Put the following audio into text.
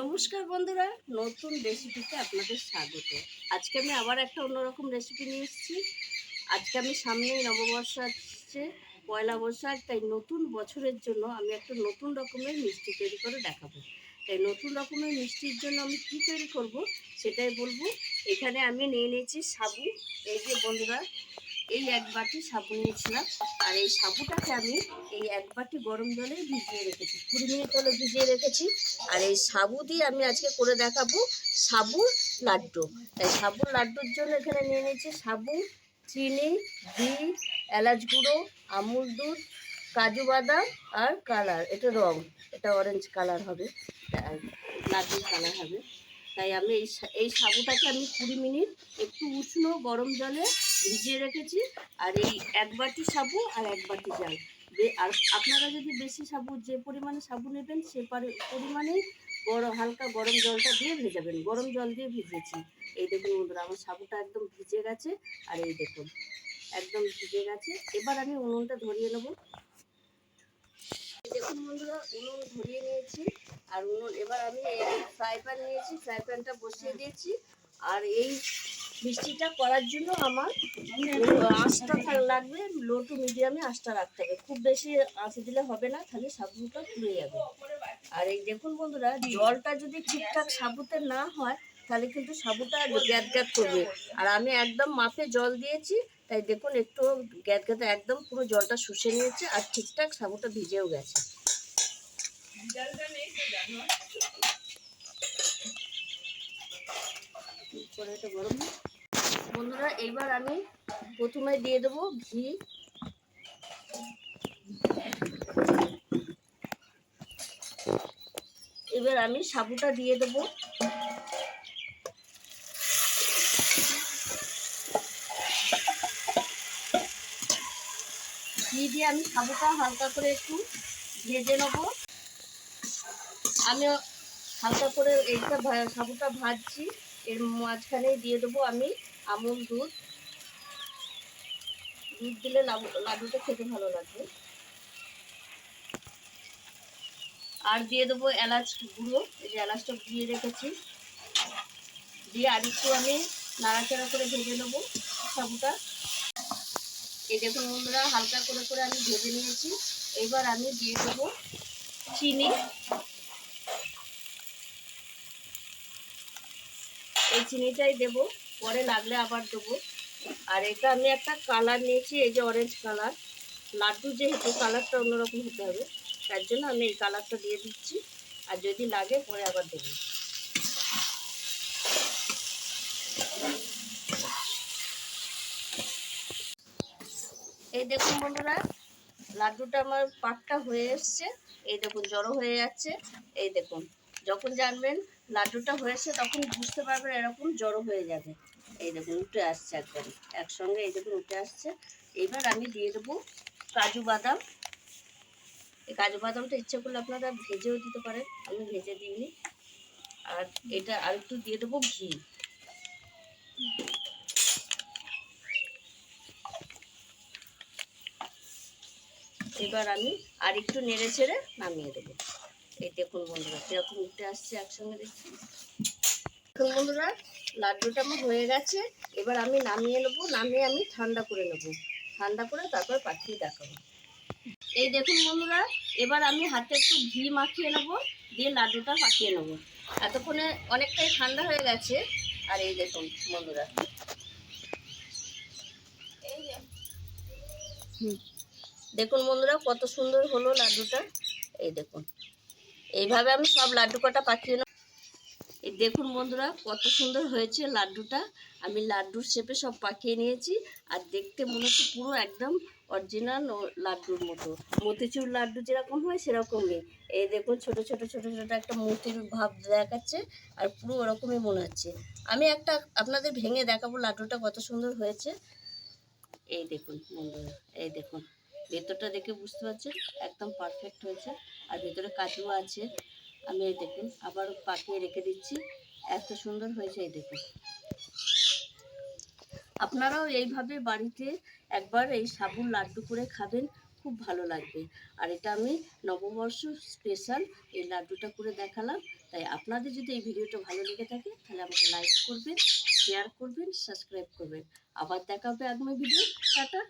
নমস্কার বন্ধুরা, নতুন রেসিপিতে আপনাদের স্বাগত। আজকে আমি আবার একটা অন্যরকম রেসিপি নিয়ে এসেছি। আজকে আমি সামনেই নববর্ষ আসছে, পয়লা বৈশাখ, তাই নতুন বছরের জন্য আমি একটা নতুন রকমের মিষ্টি তৈরি করে দেখাবো। তাই নতুন রকমের মিষ্টির জন্য আমি কী তৈরি করব, সেটাই বলব। এখানে আমি নিয়ে নিয়েছি সাবু। এই যে বন্ধুরা এই এক বাটি সাবু নিয়েছিলাম। আর এই সাবুটাকে আমি এই এক বাটি গরম জলে ভিজিয়ে রেখেছি। কুড়ি মিনিট হলে ভিজিয়ে রেখেছি। আর এই সাবু দিয়ে আমি আজকে করে দেখাবো সাবুর লাড্ডু। তাই সাবুর লাড্ডুর জন্য এখানে নিয়ে নিয়েছি সাবু, চিনি, ঘি, এলাচ গুঁড়ো, আমুল দুধ, কাজু বাদাম আর কালার। এটা রং। এটা অরেঞ্জ কালার হবে। লাড্ডুর কালার হবে। তাই আমি এই এই সাবুটাকে আমি কুড়ি মিনিট একটু উষ্ণ গরম জলে ভিজিয়ে রেখেছি আর এই এক বাটি সাবু আর এক বাটি জল। আর আপনারা যদি বেশি সাবু, যে পরিমাণে সাবু নেবেন, সে পারে- পরিমাণেই বড় হালকা গরম জলটা দিয়ে ভেজাবেন। গরম জল দিয়ে ভিজিয়েছি এই দেখুন বন্ধুরা, আমার সাবুটা একদম ভিজে গেছে। আর এই দেখুন, একদম ভিজে গেছে। এবার আমি উনুনটা ধরিয়ে নেব। দেখুন বন্ধুরা, উনুন ধরিয়ে নিয়েছি। আর উনুন এবার আমি ফ্রাই প্যান নিয়েছি। ফ্রাই প্যানটা বসিয়ে দিয়েছি। আর এই মিষ্টিটা করার জন্য আমার আঁচটা লাগবে লো টু মিডিয়ামে আঁচটা রাখতে হবে। খুব বেশি আঁচ দিলে হবে না তাহলে সাবুটা পুড়ে যাবে। আর এই দেখুন বন্ধুরা, জলটা যদি ঠিকঠাক সাবুতে না হয়, তাহলে কিন্তু সাবুটা গ্যাদ গ্যাদ করবে। আর আমি একদম মাপে জল দিয়েছি, তাই দেখুন একটু গ্যাদ গ্যাদে একদম পুরো জলটা শুষে নিয়েছে, আর ঠিকঠাক সাবুটা ভিজেও গেছে। করে এটা গরম। বন্ধুরা, এইবার আমি প্রথমে দিয়ে দেবো ঘি। এবার আমি সাবুটা দিয়ে দেবো। ঘি দিয়ে আমি সাবুটা হালকা করে একটু ভেজে নেব। আমি হালকা করে এইটা সাবুটা ভাজছি। এর মাঝখানে দিয়ে দেবো আমি আমুল দুধ। দুধ দিলে লাড্ডুটা খেতে ভালো লাগবে আর দিয়ে দেবো এলাচ গুঁড়ো, এই যে এলাচটা দিয়ে রেখেছি। দিয়ে আর একটু আমি নাড়াচাড়া করে ভেজে নেব সাবুটা। এই দেখুন বন্ধুরা, হালকা করে করে আমি ভেজে নিয়েছি। এবার আমি দিয়ে দেবো চিনি। এই চিনিটাই দেব। পরে লাগলে আবার দেবো। আর এটা আমি একটা কালার নিয়েছি, এই যে অরেঞ্জ কালার লাড্ডু যেহেতু কালারটা অন্যরকম হতে হবে, তার জন্য আমি এই কালারটা দিয়ে দিচ্ছি। আর যদি লাগে পরে আবার দেবো। এই দেখুন বন্ধুরা, লাড্ডুটা আমার পাকটা হয়ে এসছে। এই দেখুন, জড়ো হয়ে যাচ্ছে। এই দেখুন। যখন জানবেন লাড্ডুটা হয়েছে, তখন বুঝতে পারবেন এরকম জড়ো হয়ে যাবে। এই দেখুন, উঠে আসছে একদম। একসঙ্গে এই দেখুন, উঠে আসছে। এবার আমি দিয়ে দেবো কাজু বাদাম। এই কাজু বাদামটা ইচ্ছে করলে আপনারা ভেজেও দিতে পারেন। আমি ভেজে দিইনি। আর এটা আর একটু দিয়ে দেবো ঘি। এবার আমি আর একটু নেড়ে ছেড়ে নামিয়ে দেবো। এই দেখুন বন্ধুরা, কীরকম উঠে আসছে একসঙ্গে দেখছি। দেখুন বন্ধুরা, লাড্ডুটা আমার হয়ে গেছে, এবার আমি নামিয়ে নেব, নামিয়ে আমি ঠান্ডা করে নেব। ঠান্ডা করে তারপর পাঠিয়ে দেখাবো। এই দেখুন বন্ধুরা, এবার আমি হাতে একটু ঘি মাখিয়ে নেব, দিয়ে লাড্ডুটা পাঠিয়ে নেব। এতক্ষণে অনেকটাই ঠান্ডা হয়ে গেছে, আর এই দেখুন বন্ধুরা। দেখুন বন্ধুরা, কত সুন্দর হলো লাড্ডুটা। এই দেখুন। এইভাবে আমি সব লাড্ডু কটা পাঠিয়ে নেব এই দেখুন বন্ধুরা, কত সুন্দর হয়েছে লাড্ডুটা। আমি লাড্ডুর শেপে সব পাকিয়ে নিয়েছি, আর দেখতে মনে হচ্ছে পুরো একদম অরিজিনাল লাড্ডুর মতো। মতিচুর লাড্ডু যেরকম হয়, সেরকমই। এই দেখুন, ছোট ছোট ছোট ছোট একটা মতির ভাব দেখাচ্ছে, আর পুরো ওরকমই মনে হচ্ছে। আমি একটা আপনাদের ভেঙে দেখাবো লাড্ডুটা কত সুন্দর হয়েছে। এই দেখুন বন্ধুরা, এই দেখুন। ভেতরটা দেখে বুঝতে পারছেন? একদম পারফেক্ট হয়েছে। আর ভেতরে কাজু আছে। আমি এই দেখুন, আবার পাকিয়ে রেখে দিচ্ছি। এত সুন্দর হয়েছে এই দেখুন। আপনারাও এইভাবে বাড়িতে একবার এই সাবুন লাড্ডু করে খাবেন, খুব ভালো লাগবে। আর এটা আমি নববর্ষ স্পেশাল এই লাড্ডুটা করে দেখালাম। তাই আপনাদের যদি এই ভিডিওটা ভালো লেগে থাকে, তাহলে আমাকে লাইক করবেন শেয়ার করবেন সাবস্ক্রাইব করবেন। আবার দেখা হবে আগামী ভিডিও টাটা!